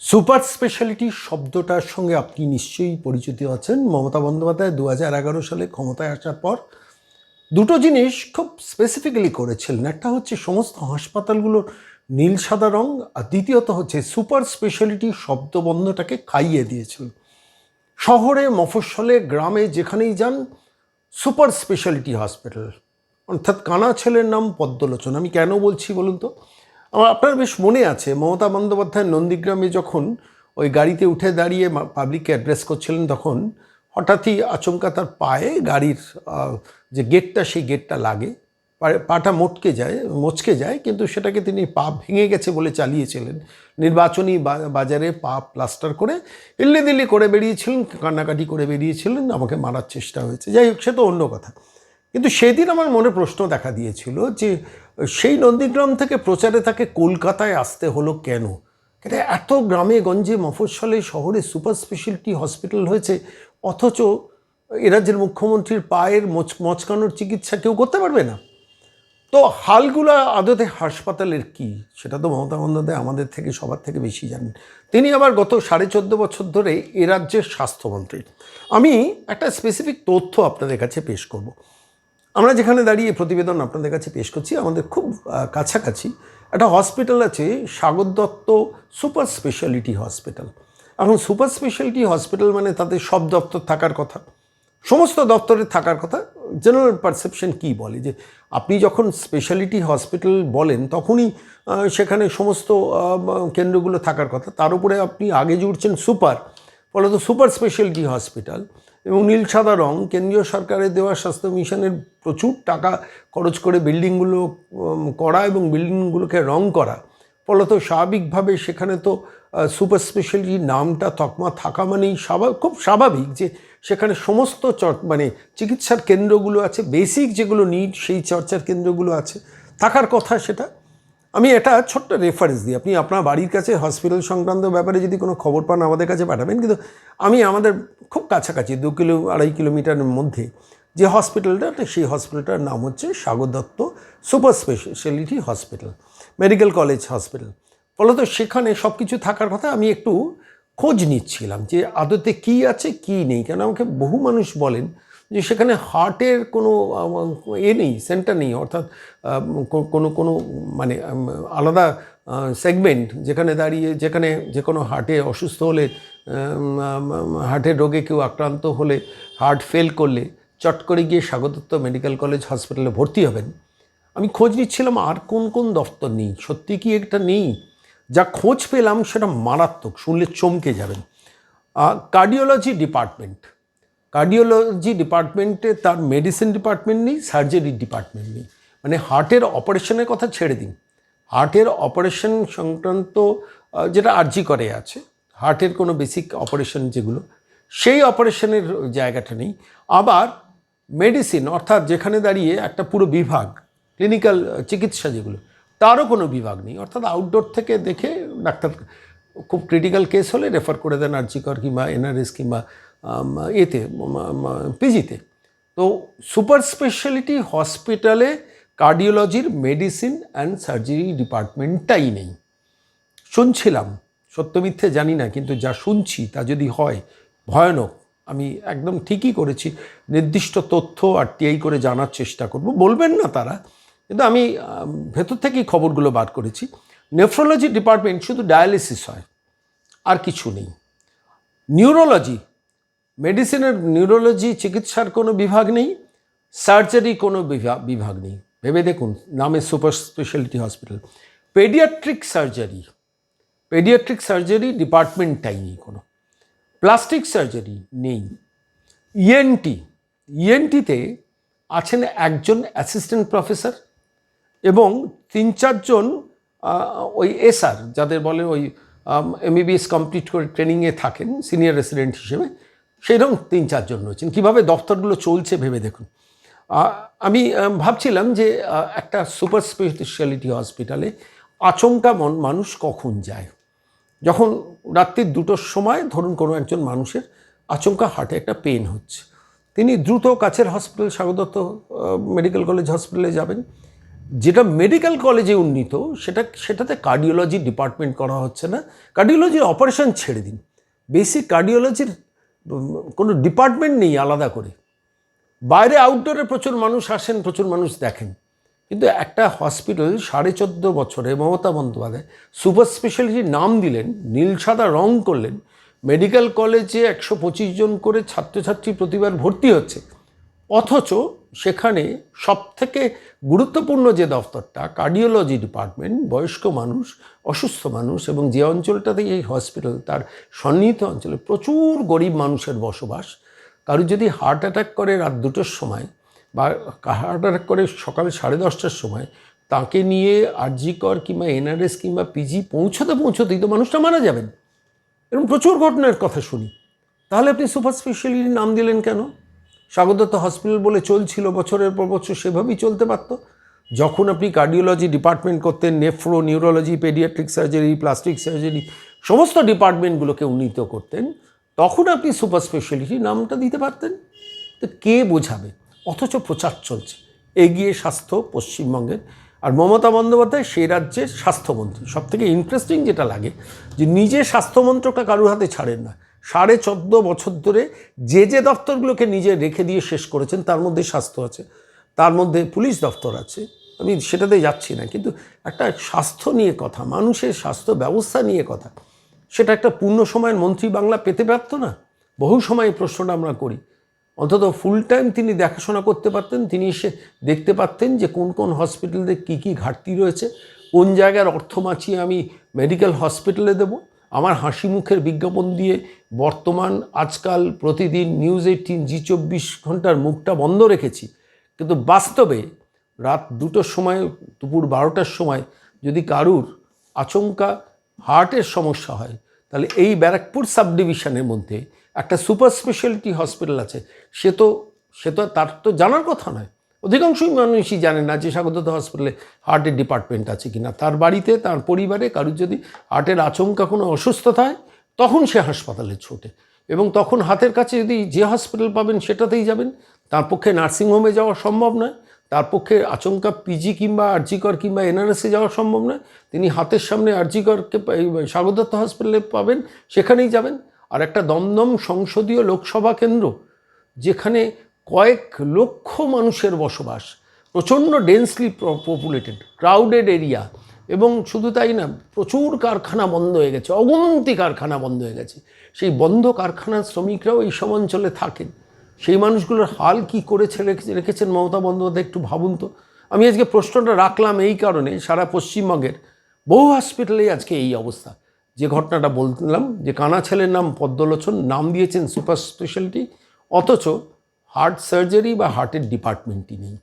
Super speciality শব্দটার সঙ্গে আপনি নিশ্চয়ই পরিচিত আছেন। মমতা বন্দ্যোপাধ্যায় দু হাজার এগারো সালে ক্ষমতায় আসার পর দুটো জিনিস খুব স্পেসিফিক্যালি করেছিলেন। একটা হচ্ছে সমস্ত হাসপাতালগুলোর নীল সাদা রং আর দ্বিতীয়ত হচ্ছে সুপার স্পেশালিটি শব্দবন্ধটাকে খাইয়ে দিয়েছিলেন শহরে, মফস্বলে, গ্রামে যেখানেই যান, সুপার স্পেশালিটি হসপিটাল। অর্থাৎ কানা ছেলের নাম পদ্মলোচন। আমি কেন বলছি বলুন তো? আমার আপনার বেশ মনে আছে, মমতা বন্দ্যোপাধ্যায় নন্দীগ্রামে যখন ওই গাড়িতে উঠে দাঁড়িয়ে পাবলিককে অ্যাড্রেস করছিলেন তখন হঠাৎই আচমকা তার পায়ে গাড়ির যে গেটটা সেই গেটটা লাগে। পাটা মোটকে যায়, মচকে যায়, কিন্তু সেটাকে তিনি পা ভেঙে গেছে বলে চালিয়েছিলেন। নির্বাচনী বাজারে পা প্লাস্টার করে ইল্লি দিল্লি করে বেরিয়েছিলেন, কান্নাকাটি করে বেরিয়েছিলেন, আমাকে মারার চেষ্টা হয়েছে। যাই হোক, সে তো অন্য কথা। কিন্তু সেদিন আমার মনে প্রশ্ন দেখা দিয়েছিল যে সেই নন্দীগ্রাম থেকে প্রচারে তাকে কলকাতায় আসতে হলো কেন? এটা এত গ্রামে, গঞ্জে, মফস্বলে, শহরে সুপার স্পেশালিটি হসপিটাল হয়েছে, অথচ রাজ্যের মুখ্যমন্ত্রীর পায়ের মচ, মচকানোর চিকিৎসা কেউ করতে পারবে না? তো হালগুলা আদতে হাসপাতালের কি? সেটা তো মমতা বন্দ্যোপাধ্যায় আমাদের থেকে, সবার থেকে বেশি জানেন। তিনি আবার গত সাড়ে চোদ্দ বছর ধরে এ রাজ্যের স্বাস্থ্যমন্ত্রী। আমি একটা স্পেসিফিক তথ্য আপনাদের কাছে পেশ করব। আমরা যেখানে দাঁড়িয়ে প্রতিবেদন আপনাদের কাছে পেশ করছি, আমাদের খুব কাছাকাছি একটা হসপিটাল আছে, Sagar Dutta super speciality hospital এখন সুপার স্পেশালিটি হসপিটাল মানে তাদের সব দপ্তর থাকার কথা। সমস্ত দপ্তরে থাকার কথা জেনারেল পারসেপশন কি বলে? যে আপনি যখন স্পেশালিটি হসপিটাল বলেন, তখনই সেখানে সমস্ত কেন্দ্রগুলো থাকার কথা। তার উপরে আপনি আগে জুড়ছেন সুপার, ফলত সুপার স্পেশালিটি হসপিটাল এবং নীল সাদা রং, কেন্দ্রীয় সরকারের দেওয়া স্বাস্থ্য মিশনের প্রচুর টাকা খরচ করে বিল্ডিংগুলো করা এবং বিল্ডিংগুলোকে রং করা। ফলত স্বাভাবিকভাবে সেখানে তো সুপার স্পেশালিটি নামটা তকমা থাকা মানেই স্বাভাবিক খুব স্বাভাবিক যে সেখানে সমস্ত চর মানে চিকিৎসার কেন্দ্রগুলো আছে, বেসিক যেগুলো নিড সেই চর্চার কেন্দ্রগুলো আছে। থাকার কথা সেটা আমি এটা ছোট্ট রেফারেন্স দিই। আপনি আপনার বাড়ির কাছে হসপিটাল সংক্রান্ত ব্যাপারে যদি কোনো খবর পান, আমাদের কাছে পাঠাবেন। কিন্তু আমি আমাদের খুব কাছাকাছি, দু কিলো, আড়াই কিলোমিটারের মধ্যে যে হসপিটালটা সেই হসপিটালটার নাম হচ্ছে Sagar Dutta super speciality hospital medical college hospital ফলত সেখানে সব কিছু থাকার কথা আমি একটু খোঁজ নিচ্ছিলাম যে আদতে কি আছে, কি নেই। কেন? আমাকে বহু মানুষ বলেন যে সেখানে হার্টের কোনো এ নেই, সেন্টার নেই, অর্থাৎ কোনো কোনো মানে আলাদা সেগমেন্ট যেখানে দাঁড়িয়ে, যেখানে যে কোনো হার্টে অসুস্থ হলে হার্টের রোগে কেউ আক্রান্ত হলে, হার্ট ফেল করলে চট করে গিয়ে স্বাগতত্ব মেডিকেল কলেজ হসপিটালে ভর্তি হবেন। আমি খোঁজ নিচ্ছিলাম আর কোন কোন দফতর নেই, সত্যি কি একটা নেই? যা খোঁজ পেলাম সেটা মারাত্মক, শুনলে চমকে যাবেন। কার্ডিওলজি ডিপার্টমেন্ট কার্ডিওলজি ডিপার্টমেন্টে তার মেডিসিন ডিপার্টমেন্ট নেই সার্জারি ডিপার্টমেন্ট নেই। মানে হার্টের অপারেশনের কথা ছেড়ে দিন। হার্টের অপারেশন সংক্রান্ত যেটা আর্জি করে আছে হার্টের কোনো বেসিক অপারেশন যেগুলো, সেই অপারেশনের জায়গাটা নেই। আবার মেডিসিন অর্থাৎ যেখানে দাঁড়িয়ে একটা পুরো বিভাগ ক্লিনিক্যাল চিকিৎসা যেগুলো, তারও কোনো বিভাগ নেই। অর্থাৎ আউটডোর থেকে দেখে ডাক্তার, খুব ক্রিটিক্যাল কেস হলে রেফার করে দেন আর্জিকর কিংবা এনআরএস কিংবা এতে পিজিতে তো সুপার স্পেশালিটি হসপিটালে কার্ডিওলজির মেডিসিন অ্যান্ড সার্জারি ডিপার্টমেন্টটাই নেই। শুনছিলাম, সত্য মিথ্যে জানি না, কিন্তু যা শুনছি তা যদি হয়, ভয়ানক। আমি একদম ঠিকই করেছি, নির্দিষ্ট তথ্য আর টিআই করে জানার চেষ্টা করব। বলবেন না তারা, কিন্তু আমি, ভেতর থেকেই খবরগুলো বার করেছি। নেফ্রোলজি ডিপার্টমেন্ট শুধু ডায়ালিসিস হয়, আর কিছু নেই। নিউরোলজি মেডিসিনের নিউরোলজি, চিকিৎসার কোনো বিভাগ নেই, সার্জারি কোনো বিভাগ বিভাগ নেই। ভেবে দেখুন, নামে super speciality hospital. Paediatric surgery paediatric surgery ডিপার্টমেন্টটাই নেই কোনো। প্লাস্টিক সার্জারি নেই। E ইএনটি ইএনটিতে আছেন একজন অ্যাসিস্ট্যান্ট প্রফেসর এবং তিন চারজন ওই এসআর যাদের বলে ওই এমবিবিএস কমপ্লিট করে ট্রেনিংয়ে থাকেন, সিনিয়র রেসিডেন্ট হিসেবে। সেইরকম তিন চারজন রয়েছেন। কীভাবে দপ্তরগুলো চলছে ভেবে দেখুন। আমি ভাবছিলাম যে একটা সুপার স্পেশালিটি হসপিটালে আচমকা মন, মানুষ কখন যায়? যখন রাত্রির দুটোর সময় ধরুন কোনো একজন মানুষের আচমকা হার্টে একটা পেন হচ্ছে। তিনি দ্রুত কাছের হসপিটাল, স্বাগতত্ত মেডিকেল কলেজ হসপিটালে যাবেন। যেটা মেডিকেল কলেজে উন্নীত, সেটা, সেটাতে কার্ডিওলজি ডিপার্টমেন্ট করা হচ্ছে না। কার্ডিওলজির অপারেশন ছেড়ে দিন। বেসিক কার্ডিওলজির কোনো ডিপার্টমেন্ট নেই আলাদা করে। বাইরে আউটডোরে প্রচুর মানুষ আসেন, প্রচুর মানুষ দেখেন। কিন্তু একটা হসপিটাল সাড়ে চোদ্দ বছরে মমতা বন্দ্যোপাধ্যায় সুপার স্পেশালিটি নাম দিলেন, নীল সাদা রং করলেন মেডিকেল কলেজে একশো পঁচিশ জন করে ছাত্রছাত্রী প্রতিবার ভর্তি হচ্ছে। অথচ সেখানে সবথেকে গুরুত্বপূর্ণ যে দফতরটা কার্ডিওলজি ডিপার্টমেন্ট বয়স্ক মানুষ, অসুস্থ মানুষ এবং যে অঞ্চলটাতে এই হসপিটাল তার সন্নিহিত অঞ্চলে প্রচুর গরিব মানুষের বসবাস। কারও যদি হার্ট অ্যাটাক করে রাত দুটোর সময় বা হার্ট অ্যাটাক করে সকাল সাড়ে দশটার সময়, তাকে নিয়ে আরজিকর কিংবা এনআরএস কিংবা পিজি পৌঁছতে পৌঁছতেই তো মানুষটা মারা যাবেন। এরকম প্রচুর ঘটনার কথা শুনি। তাহলে আপনি সুপার স্পেশালিটি নাম দিলেন কেন? স্বাগতত্ব হসপিটাল বলে চলছিল, বছরের পর বছর সেভাবেই চলতে পারতো। যখন আপনি কার্ডিওলজি ডিপার্টমেন্ট করতেন nephro neurology paediatric surgery plastic surgery সমস্ত ডিপার্টমেন্টগুলোকে উন্নীত করতেন, তখন আপনি সুপার স্পেশালিটি নামটা দিতে পারতেন। তো কে বোঝাবে? অথচ প্রচার চলছে। এগিয়ে স্বাস্থ্য, পশ্চিমবঙ্গের আর মমতা বন্দ্যোপাধ্যায় সেই রাজ্যের স্বাস্থ্যমন্ত্রী। সব থেকে ইন্টারেস্টিং যেটা লাগে, যে নিজে স্বাস্থ্যমন্ত্রকটা কারুর হাতে ছাড়েন না। সাড়ে চোদ্দ বছর ধরে যে যে দপ্তরগুলোকে নিজে রেখে দিয়ে শেষ করেছেন, তার মধ্যে স্বাস্থ্য আছে। তার মধ্যে পুলিশ দপ্তর আছে। আমি সেটাতে যাচ্ছি না। কিন্তু একটা স্বাস্থ্য নিয়ে কথা, মানুষের স্বাস্থ্য ব্যবস্থা নিয়ে কথা, সেটা একটা পূর্ণ সময়ের মন্ত্রী বাংলা পেতে পারতো না? বহু সময় প্রশ্নটা আমরা করি। অন্তত ফুল টাইম তিনি দেখাশোনা করতে পারতেন, তিনি এসে দেখতে পারতেন যে কোন কোন হসপিটালে কী কী ঘাটতি রয়েছে, কোন জায়গার অর্থ বাঁচিয়ে আমি মেডিকেল হসপিটালে দেব। আমার হাসি মুখের বিজ্ঞাপন দিয়ে বর্তমান, আজকাল, প্রতিদিন নিউজ এইটিন, জি চব্বিশ ঘণ্টার মুখটা বন্ধ রেখেছি। কিন্তু বাস্তবে রাত দুটোর সময়, দুপুর বারোটার সময় যদি কারুর আচমকা হার্টের সমস্যা হয়, তাহলে এই ব্যারাকপুর সাব ডিভিশনের মধ্যে একটা সুপার স্পেশালিটি হসপিটাল আছে। সে তো সে তো, তার তো জানার কথা নয়। অধিকাংশই মানুষই জানে না যে স্বাগতত হসপিটালে হার্টের ডিপার্টমেন্ট আছে কিনা। তার বাড়িতে, তার পরিবারে কারুর যদি হার্টের আচমকা কোনো অসুস্থতা হয়, তখন সে হাসপাতালে ছোটে। এবং তখন হাতের কাছে যদি যে হসপিটাল পাবেন, সেটাতেই যাবেন। তার পক্ষে নার্সিংহোমে যাওয়া সম্ভব নয়। তার পক্ষে আচমকা পিজি কিংবা আরজিকর কিংবা এনআরএসে যাওয়া সম্ভব নয়। তিনি হাতের সামনে আরজিকরকে স্বাগতত্ব হসপিটালে পাবেন, সেখানেই যাবেন। আর একটা দমদম সংসদীয় লোকসভা কেন্দ্র, যেখানে কয়েক লক্ষ মানুষের বসবাস, প্রচণ্ড ডেন্সলি পপুলেটেড ক্রাউডেড এরিয়া এবং শুধু তাই না, প্রচুর কারখানা বন্ধ হয়ে গেছে অগণন্তি কারখানা বন্ধ হয়ে গেছে। সেই বন্ধ কারখানার শ্রমিকরাও এই সব অঞ্চলে থাকেন। সেই মানুষগুলোর হাল কি করেছে রেখে- রেখেছেন মমতা বন্দ্যোপাধ্যায় একটু ভাবুন তো। আমি আজকে প্রশ্নটা রাখলাম এই কারণে, সারা পশ্চিমবঙ্গের বহু হসপিটালেই আজকে এই অবস্থা। যে ঘটনাটা বললাম, যে কানা ছেলের নাম পদ্মলোচন, নাম দিয়েছেন সুপার স্পেশালিটি অথচ হার্ট সার্জারি বা হার্টের ডিপার্টমেন্টই নেই